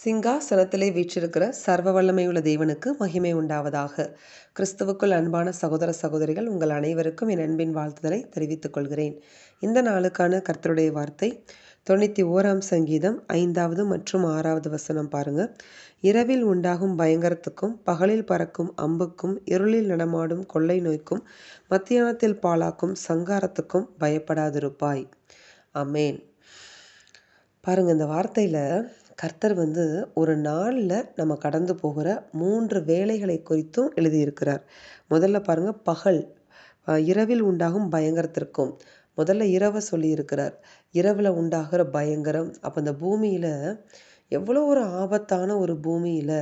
சிங்காசனத்திலே வீற்றிருக்கிற சர்வ வல்லமையுள்ள தேவனுக்கு மகிமை உண்டாவதாக. கிறிஸ்துவுக்குள் அன்பான சகோதர சகோதரிகள் உங்கள் அனைவருக்கும் என் அன்பின் வாழ்த்துதலை தெரிவித்துக் கொள்கிறேன். இந்த நாளுக்கான கர்த்தருடைய வார்த்தை தொண்ணூற்றி ஓராம் சங்கீதம் ஐந்தாவது மற்றும் ஆறாவது வசனம் பாருங்க. இரவில் உண்டாகும் பயங்கரத்துக்கும் பகலில் பறக்கும் அம்புக்கும் இருளில் நடமாடும் கொள்ளை நோய்க்கும் மத்தியானத்தில் பாலாக்கும் சங்காரத்துக்கும் பயப்படாதிருப்பாய். அமேன் பாருங்க இந்த வார்த்தையில் கர்த்தர் வந்து ஒரு நாளில் நம்ம கடந்து போகிற மூன்று வேலைகளை குறித்தும் எழுதியிருக்கிறார். முதல்ல பாருங்கள் பகல். இரவில் உண்டாகும் பயங்கரத்திற்கும். முதல்ல இரவை சொல்லியிருக்கிறார். இரவில் உண்டாகிற பயங்கரம். அப்போ இந்த பூமியில் எவ்வளோ ஒரு ஆபத்தான ஒரு பூமியில்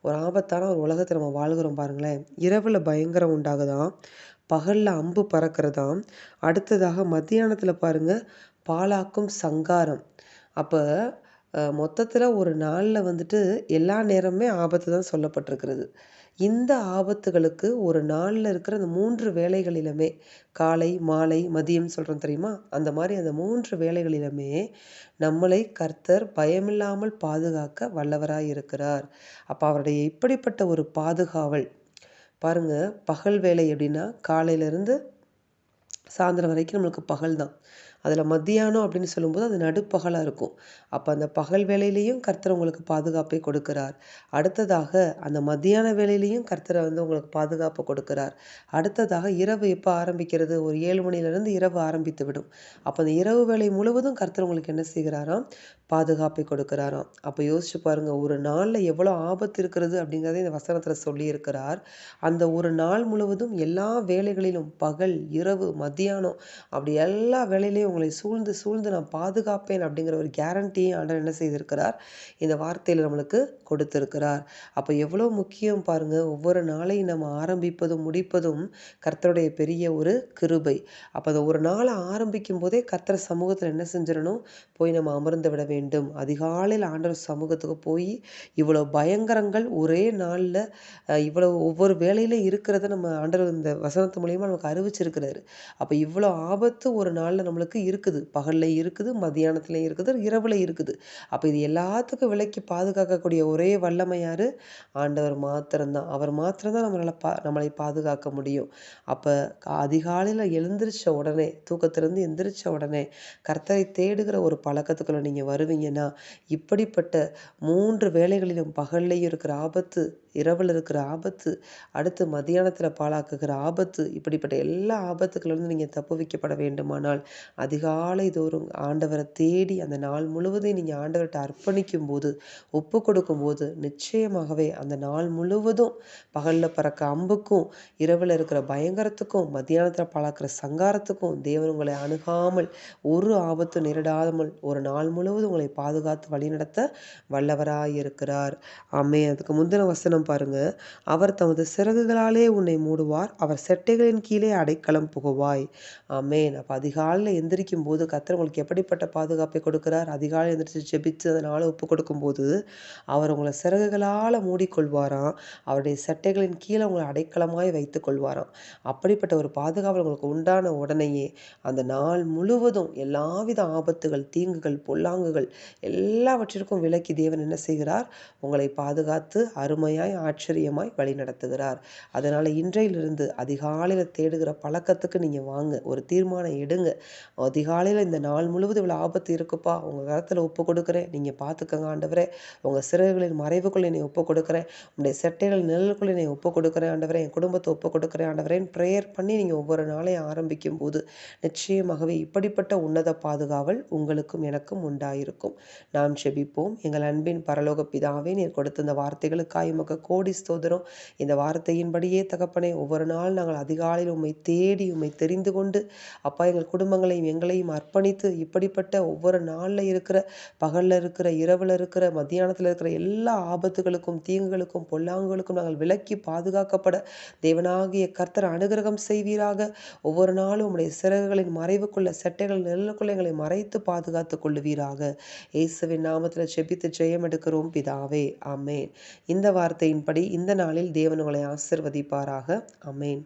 ஒரு ஆபத்தான ஒரு உலகத்தை நம்ம வாழ்கிறோம் பாருங்களேன். இரவில் பயங்கரம் உண்டாகுதான் பகலில் அம்பு பறக்கிறதாம். அடுத்ததாக மத்தியானத்தில் பாருங்கள் பாலாக்கும் சங்காரம். அப்போ மொத்தத்தில் ஒரு நாளில் வந்துட்டு எல்லா நேரமுமே ஆபத்து தான் சொல்லப்பட்டிருக்கிறது. இந்த ஆபத்துகளுக்கு ஒரு நாளில் இருக்கிற அந்த மூன்று வேலைகளிலுமே காலை மாலை மதியம் சொல்கிறோம் தெரியுமா? அந்த மாதிரி அந்த மூன்று வேலைகளிலுமே நம்மளை கர்த்தர் பயமில்லாமல் பாதுகாக்க வல்லவராக இருக்கிறார். அப்போ அவருடைய இப்படிப்பட்ட ஒரு பாதுகாவல் பாருங்க பகல் வேலை எப்படின்னா காலையிலேருந்து சாயந்தரம் வரைக்கும் நம்மளுக்கு பகல் தான் அதில் மத்தியானம் அப்படின்னு சொல்லும்போது அது நடுப்பகலாக இருக்கும். அப்போ அந்த பகல் வேலையிலையும் கர்த்தர் உங்களுக்கு பாதுகாப்பை கொடுக்கிறார். அடுத்ததாக அந்த மத்தியான வேலையிலையும் கர்த்தரை வந்து உங்களுக்கு பாதுகாப்பை கொடுக்கிறார். அடுத்ததாக இரவு எப்போ ஆரம்பிக்கிறது? ஒரு ஏழு மணிலேருந்து இரவு ஆரம்பித்து விடும். அப்போ அந்த இரவு வேலை முழுவதும் கர்த்தர் உங்களுக்கு என்ன செய்கிறாராம்? பாதுகாப்பை கொடுக்கிறாராம். அப்போ யோசிச்சு பாருங்கள் ஒரு நாளில் எவ்வளோ ஆபத்து இருக்கிறது அப்படிங்கிறத இந்த வசனத்தில் சொல்லியிருக்கிறார். அந்த ஒரு நாள் முழுவதும் எல்லா வேலைகளிலும் பகல் இரவு மத்தியானம் அப்படி எல்லா வேலையிலையும் உங்களை சூழ்ந்து சூழ்ந்து நான் பாதுகாப்பேன் அப்படிங்கிற ஒரு கேரண்டியை ஆண்டவர் என்ன செய்திருக்கிறார்? இந்த வார்த்தையில் நம்மளுக்கு கொடுத்திருக்கிறார். அப்போ எவ்வளோ முக்கியம் பாருங்கள் ஒவ்வொரு நாளையும் நம்ம ஆரம்பிப்பதும் முடிப்பதும் கர்த்தருடைய பெரிய ஒரு கிருபை. அப்போ அந்த ஒரு நாளை ஆரம்பிக்கும் போதே கர்த்தர் சமூகத்தில் என்ன செஞ்சிடணும்? போய் நம்ம அமர்ந்து விட வேண்டும். அதிகாலையில் ஆண்டவர் சமூகத்துக்கு போய் இவ்வளோ பயங்கரங்கள் ஒரே நாளில் இவ்வளோ ஒவ்வொரு வேலையில் இருக்கிறத நம்ம ஆண்டவர் இந்த வசனத்து மூலியமாக நமக்கு அறிவிச்சிருக்கிறாரு. அப்போ இவ்வளோ ஆபத்து ஒரு நாளில் நம்மளுக்கு இருக்குது. பகல்லையும் இருக்குது மதியானத்துலேயும் இருக்குது இரவில் இருக்குது. அப்போ இது எல்லாத்துக்கும் விலைக்கு பாதுகாக்கக்கூடிய ஒரே வல்லமை யார்? ஆண்டவர் மாத்திரம்தான். அவர் மாத்திரம்தான் நம்மளால் பா நம்மளை பாதுகாக்க முடியும். அப்போ அதிகாலையில் எழுந்திரிச்ச உடனே தூக்கத்திலேருந்து எந்திரிச்ச உடனே கர்த்தரை தேடுகிற ஒரு பழக்கத்துக்குள்ள நீங்கள் வருவீங்கன்னா இப்படிப்பட்ட மூன்று வேலைகளிலும் பகல்லையும் இருக்கிற ஆபத்து இரவில் இருக்கிற ஆபத்து அடுத்து மதியானத்தில் பாழாக்குகிற ஆபத்து இப்படிப்பட்ட எல்லா ஆபத்துக்களிலிருந்து நீங்கள் தப்பு வைக்கப்பட வேண்டுமானால் அதிகாலை தோறும் ஆண்டவரை தேடி அந்த நாள் முழுவதும் நீங்கள் ஆண்டவர்கிட்ட அர்ப்பணிக்கும் போது ஒப்பு கொடுக்கும் போது நிச்சயமாகவே அந்த நாள் முழுவதும் பகலில் பறக்க அம்புக்கும் இரவில் இருக்கிற பயங்கரத்துக்கும் மத்தியானத்தில் பழக்கிற சங்காரத்துக்கும் தேவன் உங்களை அணுகாமல் ஒரு ஆபத்து நேரிடாமல் ஒரு நாள் முழுவதும் உங்களை பாதுகாத்து வழிநடத்த வல்லவராய் இருக்கிறார் ஆமே அதுக்கு முந்தின வசனம் பாருங்க. அவர் தமது சிறகுகளாலே உன்னை மூடுவார் அவர் செட்டைகளின் கீழே அடைக்கலம் புகுவாய். ஆமேன். அப்போ அதிகாலையில் எந்திரிக்கும் போது கத்தர் உங்களுக்கு எப்படிப்பட்ட பாதுகாப்பை கொடுக்கிறார்? அதிகாலை எந்திரிச்சு ஜெபிச்சு அதனால் ஒப்பு கொடுக்கும்போது அவர் உங்களை சிறகுகளால் மூடிக்கொள்வாராம். அவருடைய சட்டைகளின் கீழே உங்களை அடைக்கலமாய் வைத்து கொள்வாராம். அப்படிப்பட்ட ஒரு பாதுகாவல் உங்களுக்கு உண்டான உடனேயே அந்த நாள் முழுவதும் எல்லாவித ஆபத்துகள் தீங்குகள் பொல்லாங்குகள் எல்லாவற்றிற்கும் விலக்கி தேவன் என்ன செய்கிறார்? உங்களை பாதுகாத்து அருமையாய் ஆச்சரியமாய் வழி நடத்துகிறார் அதனால் இன்றையிலிருந்து அதிகாலையில் தேடுகிற பழக்கத்துக்கு நீங்கள் வாங்க. ஒரு தீர்மானம் எடுங்க. அதிகாலையில் இந்த நாள் முழுவதும் இவ்வளோ ஆபத்து இருக்குப்பா. உங்கள் கரத்தில் ஒப்பு கொடுக்குறேன். நீங்கள் பார்த்துக்கங்க ஆண்டவரே. உங்கள் சிறகுகளின் மறைவுக்குள் என்னை ஒப்பு கொடுக்குறேன். உங்களுடைய செட்டைகள் நிழலுக்குள் என்னை ஒப்பு கொடுக்குறேன் ஆண்டவரே. என் குடும்பத்தை ஒப்பு கொடுக்குறேன் ஆண்டவரேன்னு ப்ரேயர் பண்ணி நீங்கள் ஒவ்வொரு நாளையும் ஆரம்பிக்கும் போது நிச்சயமாகவே இப்படிப்பட்ட உன்னத பாதுகாவல் உங்களுக்கும் எனக்கும் உண்டாயிருக்கும். நாம் செபிப்போம். எங்கள் அன்பின் பரலோக பிதாவே நீர் கொடுத்த இந்த வார்த்தைகளுக்காக உமக்கு கோடி ஸ்தோதரம் இந்த வார்த்தையின்படியே தகப்பனே ஒவ்வொரு நாள் நாங்கள் அதிகாலையில் உண்மை தேடி உண்மை தெரிந்து கொண்டு அப்பா எங்கள் குடும்பங்களையும் தங்களையும் அர்ப்பணித்து இப்படிப்பட்ட ஒவ்வொரு நாளில் இருக்கிற பகலில் இருக்கிற இரவில் இருக்கிற மத்தியானத்தில் இருக்கிற எல்லா ஆபத்துகளுக்கும் தீங்குகளுக்கும் பொல்லாங்குகளுக்கும் நாங்கள் விலக்கி பாதுகாக்கப்பட தேவனாகிய கர்த்தர் அனுகிரகம் செய்வீராக. ஒவ்வொரு நாளும் உங்களுடைய சிறகுகளின் மறைவுக்குள்ள செட்டைகள் நெல்லுக்குள்ள எங்களை மறைத்து பாதுகாத்து கொள்ளுவீராக. இயேசுவின் நாமத்தில் செபித்து ஜெயம் எடுக்கிறோம் பிதாவே. அமேன் இந்த வார்த்தையின்படி இந்த நாளில் தேவன் உங்களை ஆசிர்வதிப்பாராக. அமேன்